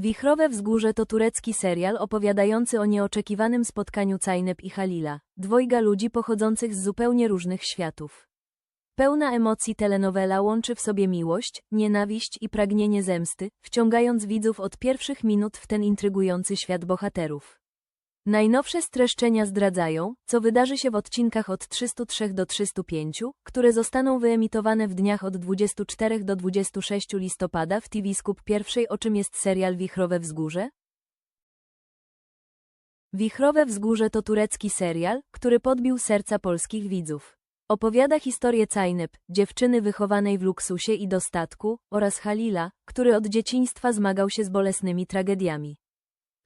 Wichrowe Wzgórze to turecki serial opowiadający o nieoczekiwanym spotkaniu Cajnep i Halila, dwojga ludzi pochodzących z zupełnie różnych światów. Pełna emocji telenowela łączy w sobie miłość, nienawiść i pragnienie zemsty, wciągając widzów od pierwszych minut w ten intrygujący świat bohaterów. Najnowsze streszczenia zdradzają, co wydarzy się w odcinkach od 303 do 305, które zostaną wyemitowane w dniach od 24 do 26 listopada w TV Skup pierwszej o czym jest serial Wichrowe Wzgórze? Wichrowe Wzgórze to turecki serial, który podbił serca polskich widzów. Opowiada historię Cajnep, dziewczyny wychowanej w luksusie i dostatku, oraz Halila, który od dzieciństwa zmagał się z bolesnymi tragediami.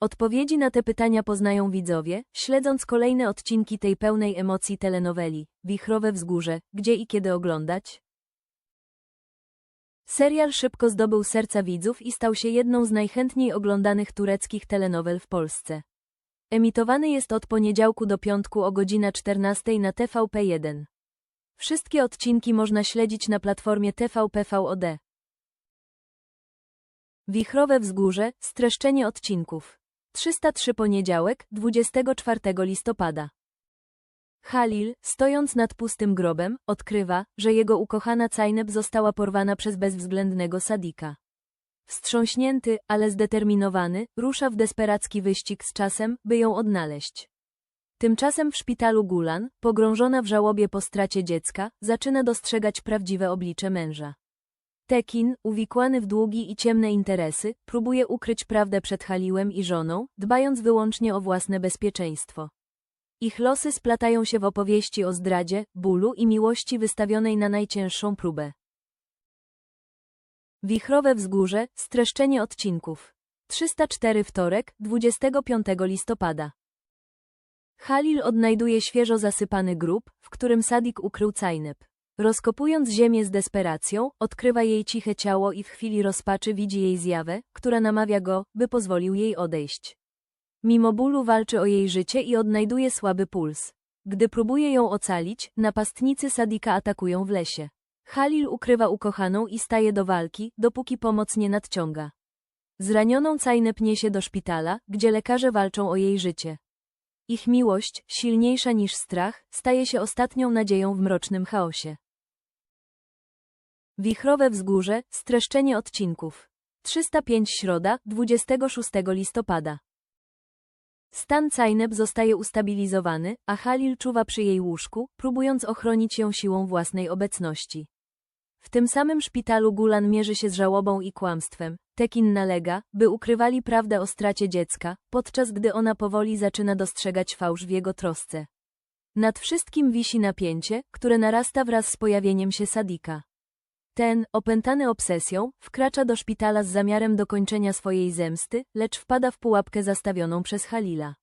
Odpowiedzi na te pytania poznają widzowie, śledząc kolejne odcinki tej pełnej emocji telenoweli, Wichrowe Wzgórze, gdzie i kiedy oglądać? Serial szybko zdobył serca widzów i stał się jedną z najchętniej oglądanych tureckich telenowel w Polsce. Emitowany jest od poniedziałku do piątku o godzina 14 na TVP1. Wszystkie odcinki można śledzić na platformie TVP VOD. Wichrowe Wzgórze, streszczenie odcinków. 303 poniedziałek, 24 listopada. Halil, stojąc nad pustym grobem, odkrywa, że jego ukochana Cajnep została porwana przez bezwzględnego Sadika. Wstrząśnięty, ale zdeterminowany, rusza w desperacki wyścig z czasem, by ją odnaleźć. Tymczasem w szpitalu Gulan, pogrążona w żałobie po stracie dziecka, zaczyna dostrzegać prawdziwe oblicze męża. Tekin, uwikłany w długi i ciemne interesy, próbuje ukryć prawdę przed Haliłem i żoną, dbając wyłącznie o własne bezpieczeństwo. Ich losy splatają się w opowieści o zdradzie, bólu i miłości wystawionej na najcięższą próbę. Wichrowe Wzgórze, streszczenie odcinków. 304 wtorek, 25 listopada. Halil odnajduje świeżo zasypany grób, w którym Sadik ukrył Cajnep. Rozkopując ziemię z desperacją, odkrywa jej ciche ciało i w chwili rozpaczy widzi jej zjawę, która namawia go, by pozwolił jej odejść. Mimo bólu walczy o jej życie i odnajduje słaby puls. Gdy próbuje ją ocalić, napastnicy Sadika atakują w lesie. Halil ukrywa ukochaną i staje do walki, dopóki pomoc nie nadciąga. Zranioną Cajnep niesie do szpitala, gdzie lekarze walczą o jej życie. Ich miłość, silniejsza niż strach, staje się ostatnią nadzieją w mrocznym chaosie. Wichrowe Wzgórze, streszczenie odcinków. 305 Środa, 26 listopada. Stan Cajneb zostaje ustabilizowany, a Halil czuwa przy jej łóżku, próbując ochronić ją siłą własnej obecności. W tym samym szpitalu Gulan mierzy się z żałobą i kłamstwem. Tekin nalega, by ukrywali prawdę o stracie dziecka, podczas gdy ona powoli zaczyna dostrzegać fałsz w jego trosce. Nad wszystkim wisi napięcie, które narasta wraz z pojawieniem się Sadika. Ten, opętany obsesją, wkracza do szpitala z zamiarem dokończenia swojej zemsty, lecz wpada w pułapkę zastawioną przez Halila.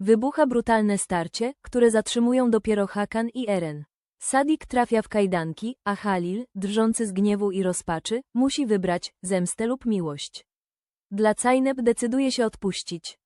Wybucha brutalne starcie, które zatrzymują dopiero Hakan i Eren. Sadik trafia w kajdanki, a Halil, drżący z gniewu i rozpaczy, musi wybrać zemstę lub miłość. Dla Cajneb decyduje się odpuścić.